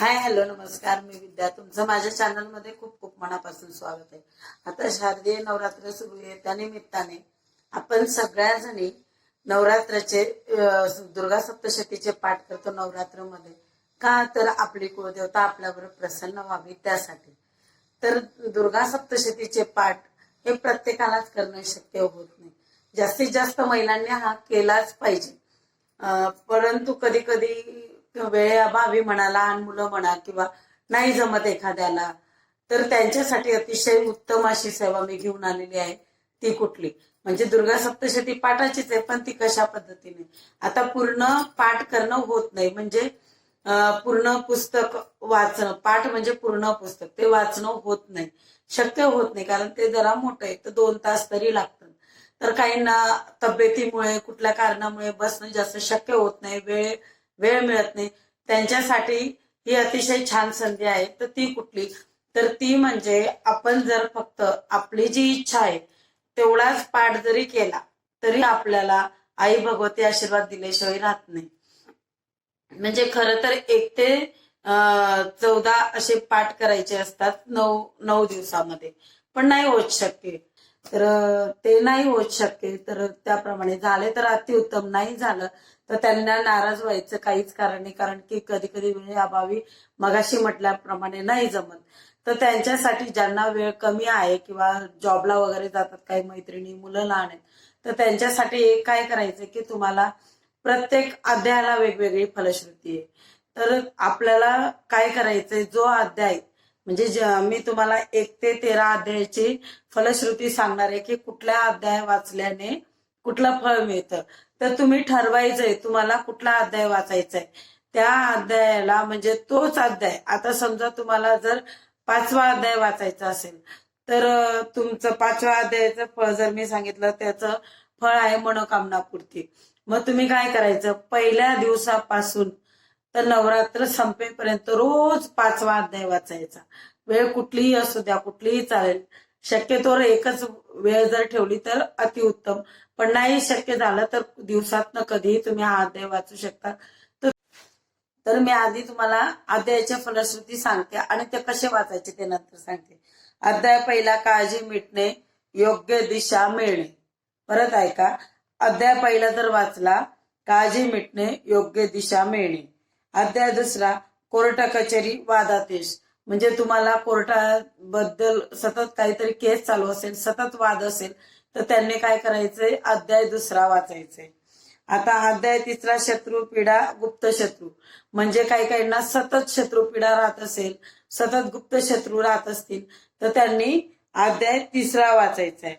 Hi hello नमस्कार. मी विद्या. तुमचं माझ्या चॅनलमध्ये खूप खूप मनापासून स्वागत आहे. आता शारदीय नवरात्र सुरू आहे. त्या निमित्ताने आपण सगळ्या जणी नवरात्राचे दुर्गा सप्तशतीचे पाठ करतो नवरात्रमध्ये. का तर आपली कुळदेवता आपल्यावर प्रसन्न व्हावी त्यासाठी. तर दुर्गा सप्तशतीचे पाठ हे प्रत्येकालाच करणं शक्य होत नाही. जास्तीत जास्त महिलांनी हा केलाच पाहिजे. परंतु कधी कधी वेळेअभावी म्हणा लहान मुलं म्हणा किंवा नाही जमत एखाद्याला तर त्यांच्यासाठी अतिशय उत्तम अशी सेवा मी घेऊन आलेली आहे ती कुठली? म्हणजे दुर्गा सप्तशती पाठाचीच आहे पण ती कशा पद्धतीने? आता पूर्ण पाठ करणं होत नाही म्हणजे पूर्ण पुस्तक वाचणं पाठ म्हणजे पूर्ण पुस्तक ते वाचणं होत नाही शक्य होत नाही कारण ते जरा मोठं आहे तर दोन तास तरी लागतात. तर काहींना तब्येतीमुळे कुठल्या कारणामुळे बसणं जास्त शक्य होत नाही वेळ वेळ मिळत नाही. त्यांच्यासाठी ही अतिशय छान संधी आहे. तर ती कुठली? तर ती म्हणजे आपण जर फक्त आपली जी इच्छा आहे तेवढाच पाठ जरी केला तरी आपल्याला आई भगवती आशीर्वाद दिल्याशिवाय राहत नाही. म्हणजे खरं तर एक ते अं, चौदा असे पाठ करायचे असतात नऊ नऊ दिवसामध्ये. पण नाही होत शक्य. तर ते नाही होत शक्य. तर त्याप्रमाणे झाले तर अतिउत्तम नाही झालं. तर त्यांना नाराज व्हायचं काहीच कारण नाही कारण की कधी कधी वेळ अभावी मगाशी म्हटल्याप्रमाणे नाही जमत. तर त्यांच्यासाठी ज्यांना वेळ कमी आहे किंवा जॉबला वगैरे जातात काही मैत्रिणी मुलं लहान आहेत तर त्यांच्यासाठी एक काय करायचं की तुम्हाला प्रत्येक अध्यायाला वेगवेगळी फलश्रुती आहे. तर आपल्याला काय करायचंय जो अध्याय म्हणजे मी तुम्हाला एक ते तेरा अध्यायाची फलश्रुती सांगणार आहे की कुठल्या अध्याय वाचल्याने कुठलं फळ मिळतं. तर तुम्ही ठरवायचंय तुम्हाला कुठला अध्याय वाचायचा आहे त्या अध्यायाला म्हणजे तोच अध्याय. आता समजा तुम्हाला जर पाचवा अध्याय वाचायचा असेल तर तुमचं पाचव्या अध्यायाचं फळ जर मी सांगितलं त्याचं फळ आहे मनोकामना पूर्ती मग तुम्ही काय करायचं? पहिल्या दिवसापासून तर नवरात्र संपेपर्यंत रोज पाचवा अध्याय वाचायचा. वेळ कुठलीही असू द्या कुठलीही चालेल. शक्यतोवर एकच वेळ जर ठेवली तर अतिउत्तम. पण नाही शक्य झालं तर दिवसातनं कधीही तुम्ही हा अध्याय वाचू शकता. तर मी आधी तुम्हाला अध्यायाच्या फलश्रुती सांगते आणि ते कसे वाचायचे ते नंतर सांगते. अध्याय पहिला काळजी मिटणे योग्य दिशा मिळणे. परत ऐका. अध्याय पहिला जर वाचला काळजी मिटणे योग्य दिशा मिळणे. अध्याय दुसरा कोर्ट कचेरी वादादेश. म्हणजे तुम्हाला कोर्टाबद्दल सतत काहीतरी केस चालू असेल सतत वाद असेल तर त्यांनी काय करायचंय अध्याय दुसरा वाचायचंय आता अध्याय तिसरा शत्रू पिढा गुप्त शत्रू. म्हणजे काही काहींना सतत शत्रू पीडा राहत असेल सतत गुप्त शत्रू राहत असतील तर त्यांनी अध्याय तिसरा वाचायचा आहे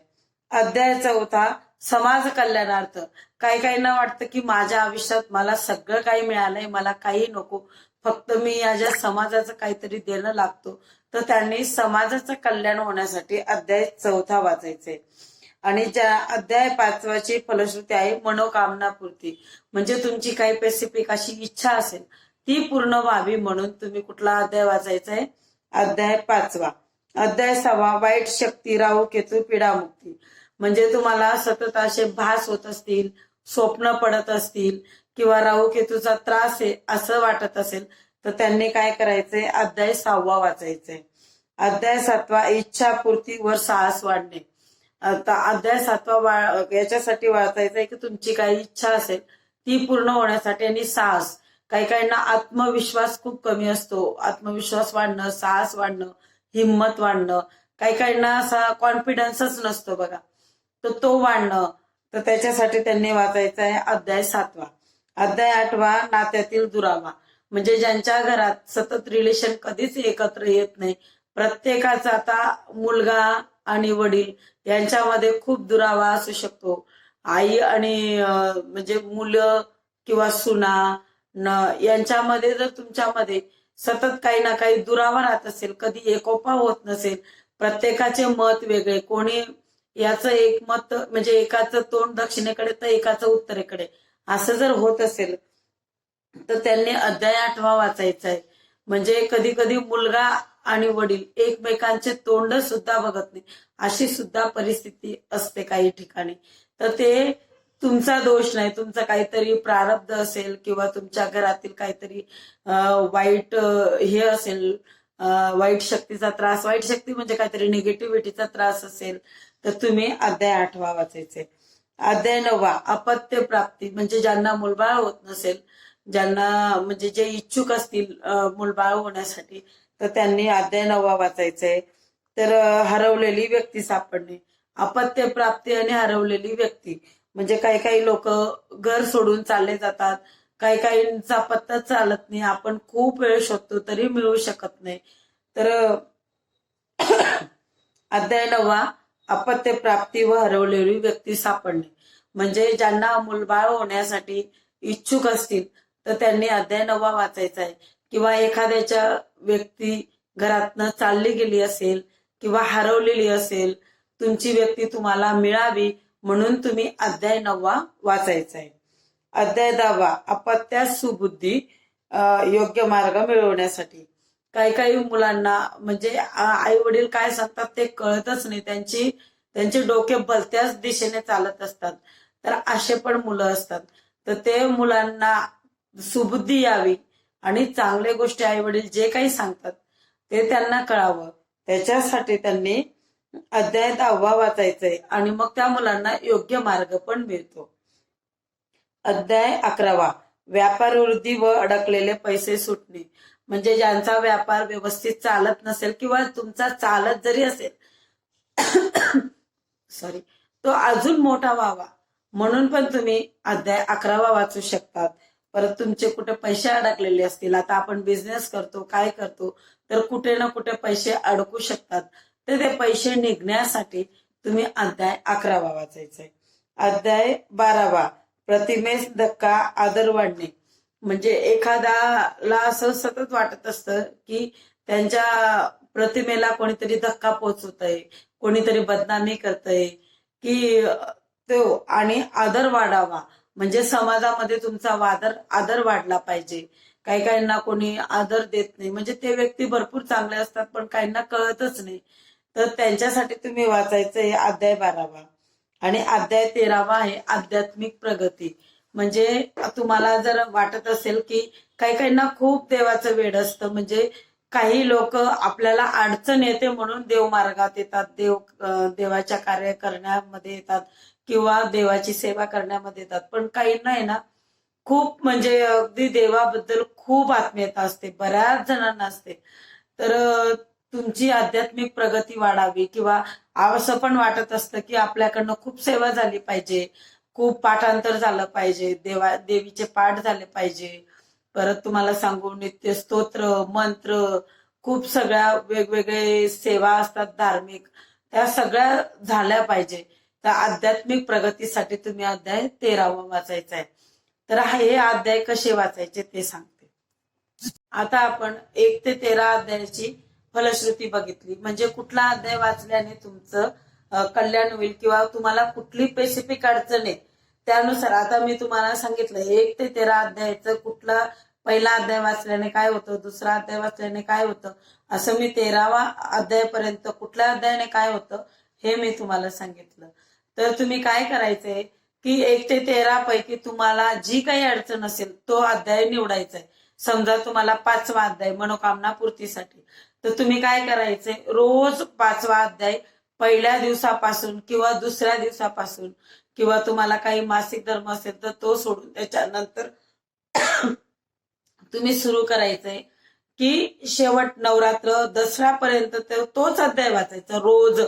अध्याय चौथा समाज कल्याणार्थ. काही काहींना वाटतं की माझ्या आयुष्यात मला सगळं काही मिळालंय मला काही नको. फक्त मी या समाजाचं काहीतरी देणं लागतो तर त्यांनी समाजाचं कल्याण होण्यासाठी अध्याय चौथा वाचायचंय. आणि ज्या अध्याय पाचवाची फलश्रुती आहे मनोकामना पूर्ती म्हणजे तुमची काही पेसिफिक अशी इच्छा असेल ती पूर्ण व्हावी म्हणून तुम्ही कुठला अध्याय वाचायचा आहे? अध्याय पाचवा. अध्याय सहावा वाईट शक्ती राहू केतू पीडामुक्ती म्हणजे तुम्हाला सतत असे भास होत असतील स्वप्न पडत असतील किंवा राहू केतूचा त्रास आहे असं वाटत असेल तर त्यांनी काय करायचंय? अध्याय सहावा वाचायचंय. अध्याय सातवा इच्छापूर्ती वर साहस वाढणे. आता अध्याय सातवा याच्यासाठी वाचायचा आहे की तुमची काही इच्छा असेल ती पूर्ण होण्यासाठी आणि साहस. काही काहींना आत्मविश्वास खूप कमी असतो. आत्मविश्वास वाढणं साहस वाढणं हिंमत वाढणं. काही काहींना असा कॉन्फिडन्सच नसतो बघा. तर तो वाढणं. तर त्याच्यासाठी त्यांनी वाचायचा आहे अध्याय सातवा. अध्याय आठवा नात्यातील दुरावा. म्हणजे ज्यांच्या घरात सतत रिलेशन कधीच एकत्र येत नाही. प्रत्येकाचा आता मुलगा आणि वडील यांच्यामध्ये खूप दुरावा असू शकतो. आई आणि म्हणजे मुलं किंवा सुना न यांच्यामध्ये जर तुमच्यामध्ये सतत काही ना काही दुरावा राहत असेल कधी एकोपा होत नसेल प्रत्येकाचे मत वेगळे. कोणी याचं एक मत म्हणजे एकाचं तोंड दक्षिणेकडे तर एकाचं उत्तरेकडे. असं जर होत असेल तर त्यांनी अध्याय आठवा वाचायचा आहे म्हणजे कधी कधी मुलगा आणि वडील एकमेकांचे तोंड सुद्धा बघत नाही. अशी सुद्धा परिस्थिती असते काही ठिकाणी. तर ते तुमचा दोष नाही. तुमचा काहीतरी प्रारब्ध असेल किंवा तुमच्या घरातील काहीतरी वाईट हे असेल वाईट शक्तीचा त्रास. वाईट शक्ती म्हणजे काहीतरी निगेटिव्हिटीचा त्रास असेल तर तुम्ही अध्याय आठवा वाचायचे. अध्याय नववा अपत्य प्राप्ती. म्हणजे ज्यांना मुलबाळ होत नसेल ज्यांना म्हणजे जे इच्छुक असतील मुलबाळ होण्यासाठी तर त्यांनी अध्याय नवा वाचायचंय. तर हरवलेली व्यक्ती सापडणे. अपत्य प्राप्ती आणि हरवलेली व्यक्ती. म्हणजे काही काही लोक घर सोडून चालले जातात. काही काहींचा पत्ता चालत नाही. आपण खूप वेळ शोधतो तरी मिळू शकत नाही. तर अध्याय नवा अपत्य प्राप्ती व हरवलेली व्यक्ती सापडणे. म्हणजे ज्यांना मुलबाळ होण्यासाठी इच्छुक असतील तर त्यांनी अध्याय नवा वाचायचा आहे किंवा एखाद्याच्या व्यक्ती घरातनं चालली गेली असेल किंवा हरवलेली असेल तुमची व्यक्ती तुम्हाला मिळावी म्हणून तुम्ही अध्याय नववा वाचायचा आहे अध्याय दहावा अपत्यास सुबुद्धी योग्य मार्ग मिळवण्यासाठी. काही काही मुलांना म्हणजे आई वडील काय सांगतात ते कळतच नाही. त्यांची त्यांचे डोके बलत्याच दिशेने चालत असतात. तर असे पण मुलं असतात. तर ते मुलांना सुबुद्धी यावी. आणि चांगल्या गोष्टी आई वडील जे काही सांगतात ते त्यांना कळावं. त्याच्यासाठी त्यांनी अध्याय दहावा वाचायचंय आणि मग त्या मुलांना योग्य मार्ग पण मिळतो. अध्याय अकरावा. व्यापार वृद्धी व अडकलेले पैसे सुटणे. म्हणजे ज्यांचा व्यापार व्यवस्थित चालत नसेल किंवा तुमचा चालत जरी असेल सॉरी तो अजून मोठा व्हावा. म्हणून पण तुम्ही अध्याय अकरावा वाचू शकतात. परत तुमचे कुठे पैसे अडकलेले असतील आता आपण बिझनेस करतो काय करतो तर कुठे ना कुठे पैसे अडकू शकतात. तर ते पैसे निघण्यासाठी तुम्ही अध्याय अकरावा वाचायचा अध्याय बारावा प्रतिमेस धक्का आदर वाढणे. म्हणजे एखाद्याला असं सतत वाटत असतं की त्यांच्या प्रतिमेला कोणीतरी धक्का पोहोचवत आहे कोणीतरी बदनामी करतय की तो आणि आदर वाढावा. म्हणजे समाजामध्ये तुमचा वादर आदर वाढला पाहिजे. काही काहींना कोणी आदर देत नाही. म्हणजे ते व्यक्ती भरपूर चांगले असतात पण काहींना कळतच नाही. तर त्यांच्यासाठी तुम्ही वाचायचं हे अध्याय बारावा. आणि अध्याय तेरावा आहे आध्यात्मिक प्रगती. म्हणजे तुम्हाला जर वाटत असेल की काही काहींना खूप देवाचं वेड असतं म्हणजे काही लोक आपल्याला अडचण येते म्हणून देव मार्गात येतात देव देवाच्या कार्य करण्यामध्ये येतात. किंवा देवाची सेवा करण्यामध्ये येतात. पण काहींना आहे ना खूप म्हणजे अगदी देवाबद्दल खूप आत्मीयता असते बऱ्याच जणांना असते. तर तुमची आध्यात्मिक प्रगती वाढावी किंवा असं पण वाटत असतं की आपल्याकडनं खूप सेवा झाली पाहिजे खूप पाठांतर झालं पाहिजे देवा देवीचे पाठ झाले पाहिजे. परत तुम्हाला सांगू नित्य स्तोत्र मंत्र खूप सगळ्या वेगवेगळे सेवा असतात धार्मिक. त्या सगळ्या झाल्या पाहिजे. तर आध्यात्मिक प्रगतीसाठी तुम्ही अध्याय तेरावा वाचायचा आहे तर हे अध्याय कसे वाचायचे ते सांगते. आता आपण एक ते तेरा अध्यायाची फलश्रुती बघितली. म्हणजे कुठला अध्याय वाचल्याने तुमचं कल्याण होईल किंवा तुम्हाला कुठली स्पेसिफिक अडचण आहे त्यानुसार आता मी तुम्हाला सांगितलं एक ते तेरा अध्यायाचं कुठला पहिला अध्याय वाचल्याने काय होतं दुसरा अध्याय वाचल्याने काय होतं असं मी तेरावा अध्यायापर्यंत कुठल्या अध्यायाने काय होतं हे मी तुम्हाला सांगितलं. तर तुम्ही काय करायचंय की एक ते तेरा पैकी तुम्हाला जी काही अडचण असेल तो अध्याय निवडायचा आहे समजा तुम्हाला पाचवा अध्याय मनोकामना पूर्तीसाठी. तर तुम्ही काय करायचंय? रोज पाचवा अध्याय पहिल्या दिवसापासून किंवा दुसऱ्या दिवसापासून किंवा तुम्हाला काही मासिक धर्म असेल तर तो सोडून त्याच्यानंतर तुम्ही सुरू करायचंय. की शेवट नवरात्र दसऱ्यापर्यंत तर तोच अध्याय वाचायचा रोज.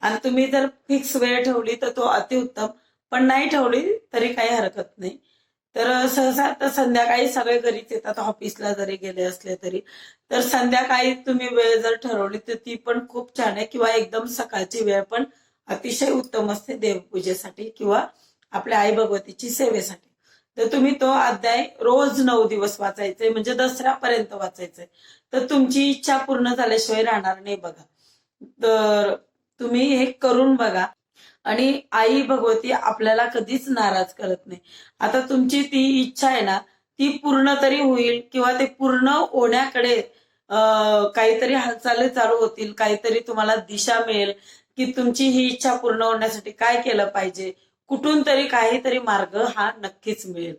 आणि तुम्ही जर फिक्स वेळ ठेवली तर तो अतिउत्तम. पण नाही ठेवली तरी काही हरकत नाही. तर सहसा तर संध्याकाळी सगळे घरीच येतात ऑफिसला जरी गेले असले तरी. तर संध्याकाळी तुम्ही वेळ जर ठरवली तर ती पण खूप छान आहे. किंवा एकदम सकाळची वेळ पण अतिशय उत्तम असते देवपूजेसाठी किंवा आपल्या आई भगवतीची सेवेसाठी. तर तुम्ही तो अध्याय रोज नऊ दिवस वाचायचे म्हणजे दसऱ्यापर्यंत वाचायचंय. तर तुमची इच्छा पूर्ण झाल्याशिवाय राहणार नाही बघा. तर तुम्ही हे करून बघा. आणि आई भगवती आपल्याला कधीच नाराज करत नाही. आता तुमची ती इच्छा आहे ना ती पूर्ण तरी होईल किंवा ते पूर्ण होण्याकडे काहीतरी हालचाली चालू होतील काहीतरी तुम्हाला दिशा मिळेल की तुमची ही इच्छा पूर्ण होण्यासाठी काय केलं पाहिजे कुठून तरी काहीतरी मार्ग हा नक्कीच मिळेल.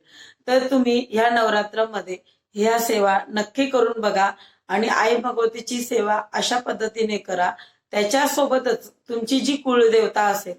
तर तुम्ही ह्या नवरात्रामध्ये ह्या सेवा नक्की करून बघा आणि आई भगवतीची सेवा अशा पद्धतीने करा. त्याच्यासोबतच तुमची जी कुळदेवता असेल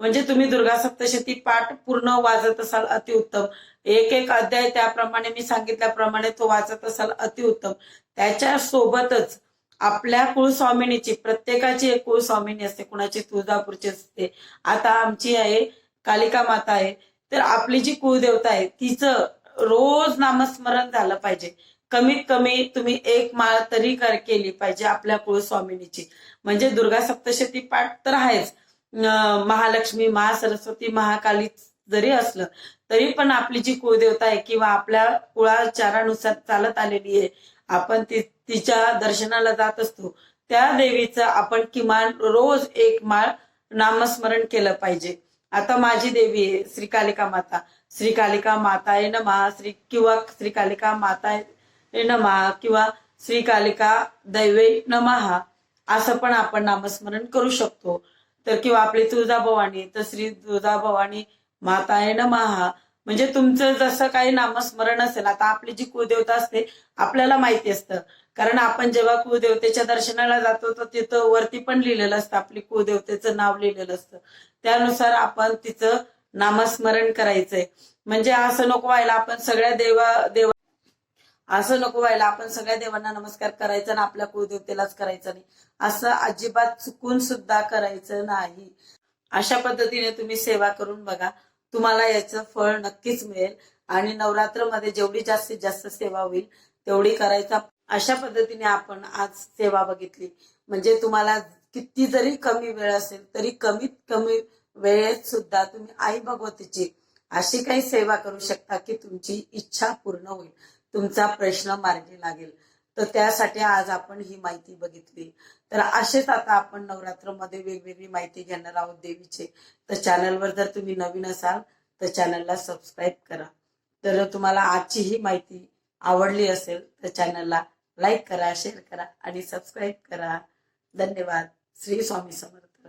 म्हणजे तुम्ही दुर्गा सप्तशती पाठ पूर्ण वाजत असाल अतिउत्तम एक एक अध्याय त्याप्रमाणे मी सांगितल्याप्रमाणे तो वाचत असाल अतिउत्तम त्याच्या सोबतच आपल्या कुळस्वामिनीची प्रत्येकाची एक कुळस्वामिनी असते कुणाची तुळजापूरची असते. आता आमची आहे कालिका माता आहे तर आपली जी कुळदेवता आहे तिचं रोज नामस्मरण झालं पाहिजे. कमीत कमी तुम्ही एक माळ तरी कर केली पाहिजे आपल्या कुळस्वामिनीची. म्हणजे दुर्गा सप्तशती पाठ तर आहेच. महालक्ष्मी महासरस्वती महाकाली जरी असलं तरी पण आपली जी कुळदेवता आहे किंवा आपल्या कुळाचारानुसार चालत आलेली आहे आपण ती तिच्या दर्शनाला जात असतो. त्या देवीचं आपण किमान रोज एक माळ नामस्मरण केलं पाहिजे. आता माझी देवी आहे श्री कालिका माता. श्री कालिका माता आहे नमा. श्री किंवा श्री कालिका माता आहे नमा किंवा श्री कालिका दैवे नमहा असं पण आपण नामस्मरण करू शकतो. तर किंवा आपली तुळजाभवानी तर श्री तुळजाभवानी माता आहे नमहा म्हणजे तुमचं जसं काही नामस्मरण असेल आता आपली जी कुलदेवता असते आपल्याला माहिती असतं. कारण आपण जेव्हा कुलदेवतेच्या दर्शनाला जातो तर तिथं वरती पण लिहिलेलं असतं आपली कुलदेवतेचं नाव लिहिलेलं असतं. त्यानुसार आपण तिचं नामस्मरण करायचंय. म्हणजे असं नको व्हायला आपण सगळ्या देवा देवा असं नको व्हायला आपण सगळ्या देवांना नमस्कार करायचा आणि आपल्या कुलदेवतेलाच करायचं नाही. असं अजिबात चुकून सुद्धा करायचं नाही. अशा पद्धतीने तुम्ही सेवा करून बघा. तुम्हाला याचं फळ नक्कीच मिळेल. आणि नवरात्रमध्ये जेवढी जास्तीत जास्त सेवा होईल तेवढी करायचा अशा पद्धतीने आपण आज सेवा बघितली. म्हणजे तुम्हाला किती जरी कमी वेळ असेल तरी कमीत कमी वेळेत सुद्धा तुम्ही आई भगवतीची अशी काही सेवा करू शकता की तुमची इच्छा पूर्ण होईल तुमचा प्रश्न मार्गी लागेल. तर त्यासाठी आज आपण ही माहिती बघितली. तर असेच आता आपण नवरात्रमध्ये वेगवेगळी माहिती घेणार आहोत देवीचे. तर चॅनलवर जर तुम्ही नवीन असाल तर चॅनलला सबस्क्राईब करा. तर तुम्हाला आजची ही माहिती आवडली असेल तर चॅनलला लाईक करा शेअर करा आणि सबस्क्राईब करा. धन्यवाद. श्री स्वामी समर्थ.